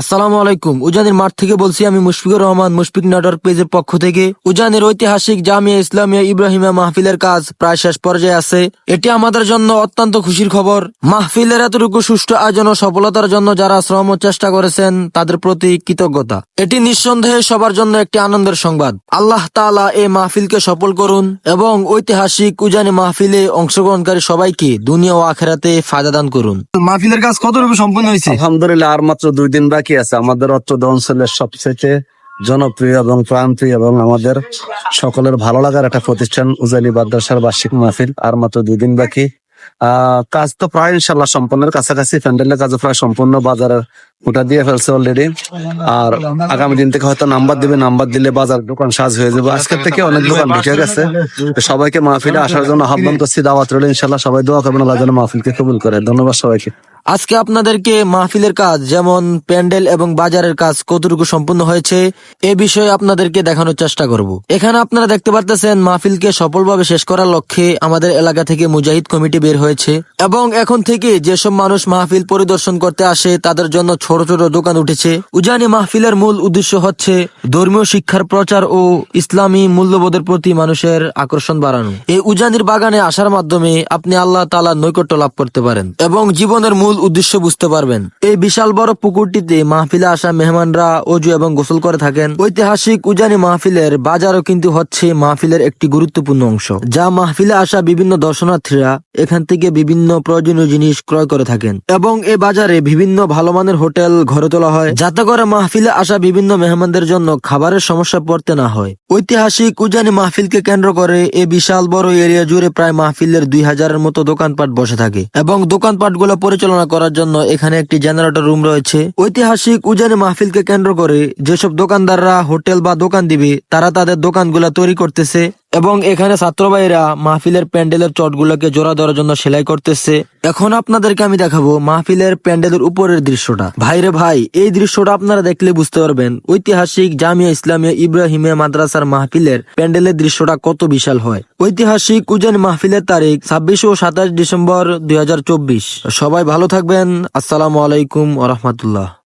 আসসালামু আলাইকুম। উজানের মাঠ থেকে বলছি আমি মুশফিকুর রহমান মুশফিক নেটওয়ার্ক পেজের পক্ষ থেকে। উজানের ঐতিহাসিক জামিয়া ইসলামিয়া ইব্রাহিমা মাহফিলের কাজ প্রায় শেষ পর্যায়ে আছে। এটি আমাদের জন্য অত্যন্ত খুশির খবর। মাহফিলের এতটুকু সুষ্ঠু আয়োজন ও সফলতার জন্য যারা শ্রম চেষ্টা করেছেন তাদের প্রতি কৃতজ্ঞতা। এটি নিঃসন্দেহে সবার জন্য একটি আনন্দের সংবাদ। আল্লাহ তাআলা এই মাহফিলকে সফল করুন এবং ঐতিহাসিক উজানি মাহফিলে অংশগ্রহণকারী সবাইকে দুনিয়া ও আখেরাতে ফায়দা দান করুন। মাহফিলের কাজ কতটুকু সম্পন্ন হয়েছে? আলহামদুলিল্লাহ আর মাত্র দুই দিন বাকি। আছে। আমাদের অত্র অঞ্চলের সবচেয়ে জনপ্রিয় এবং প্রাণপ্রিয় এবং আমাদের সকলের ভালো লাগার একটা প্রতিষ্ঠান উজানি মাদ্রাসার বার্ষিক মাহফিল। আর মাত্র দুই দিন বাকি কাজ তো প্রায় ইনশাল্লাহ সম্পন্নের কাছাকাছি। প্যান্ডেলের কাজ প্রায় সম্পূর্ণ বাজারের ওটা দিয়ে ফেলছে অলরেডি আর আগামী দিন থেকে হয়তো নাম্বার দিবে। নাম্বার দিলে বাজার দোকান সাজ হয়ে যাবে। আজকের থেকে অনেক দোকান ঢুকে গেছে। সবাইকে মাহফিলে আসার জন্য আহ্বান করছি। দাওয়াত রইল ইনশাল্লাহ সবাই দোয়া করবেন। আল্লাহ যেন মাহফিলকে কবুল করে। ধন্যবাদ সবাইকে। আজকে আপনাদেরকে মাহফিলের কাজ, যেমন প্যান্ডেল এবং বাজারের কাজ কতটুকু সম্পূর্ণ হয়েছে, এ বিষয়ে আপনাদেরকে দেখানোর চেষ্টা করব। এখানে আপনারা দেখতে পারতেছেন, মাহফিলকে সফলভাবে শেষ করার লক্ষ্যে আমাদের এলাকা থেকে মুজাহিদ কমিটি বের হয়েছে এবং এখন থেকে যেসব মানুষ মাহফিল পরিদর্শন করতে আসে, তাদের জন্য ছোট ছোট দোকান উঠেছে। উজানি মাহফিলের মূল উদ্দেশ্য হচ্ছে ধর্মীয় শিক্ষার প্রচার ও ইসলামী মূল্যবোধের প্রতি মানুষের আকর্ষণ বাড়ানো। এই উজানির বাগানে আসার মাধ্যমে আপনি আল্লাহ তালার নৈকট্য লাভ করতে পারেন এবং জীবনের মূল উদ্দেশ্য বুঝতে পারবেন। এই বিশাল বড় পুকুরটিতে মাহফিলে আসা মেহমানরা অজু এবং গোসল করে থাকেন। ঐতিহাসিক উজানি মাহফিলের বাজারও কিন্তু হচ্ছে মাহফিলের একটি গুরুত্বপূর্ণ অংশ। যা মাহফিলে আসা বিভিন্ন দর্শনার্থীরা এখান থেকে বিভিন্ন প্রয়োজনীয় জিনিস ক্রয় করে থাকেন এবং এই বাজারে বিভিন্ন ভালো মানের হোটেল ঘরে তোলা হয়। যাতে করে মাহফিলে আসা বিভিন্ন মেহমানদের জন্য খাবারের সমস্যা পড়তে না হয়। ঐতিহাসিক উজানি মাহফিলকে কেন্দ্র করে এই বিশাল বড় এরিয়া জুড়ে প্রায় মাহফিলের দুই হাজারের মতো দোকানপাট বসে থাকে এবং দোকানপাটগুলো পরিচালনা করার জন্য এখানে একটি জেনারেটর রুম রয়েছে। ঐতিহাসিক উজানি মাহফিলকে কেন্দ্র করে যেসব দোকানদাররা হোটেল বা দোকান দিবে, তারা তাদের দোকানগুলা তৈরি করতেছে। এবং এখানে ছাত্র ভাইরা মাহফিলের প্যান্ডেলের চটগুলোকে জোড়া দেওয়ার জন্য সেলাই করতেছে। এখন আপনাদেরকে আমি দেখাবো মাহফিলের প্যান্ডেলের উপরের দৃশ্যটা। ভাইরে ভাই, এই দৃশ্যটা আপনারা দেখলে বুঝতে পারবেন, ঐতিহাসিক জামিয়া ইসলামিয়া ইব্রাহিমিয়া মাদ্রাসার মাহফিলের প্যান্ডেলের দৃশ্যটা কত বিশাল হয়। ঐতিহাসিক উজান মাহফিলের তারিখ ছাব্বিশ ও সাতাশ ডিসেম্বর দুই হাজার চব্বিশ। সবাই ভালো থাকবেন। আসসালামু আলাইকুম রহমতুল্লাহ।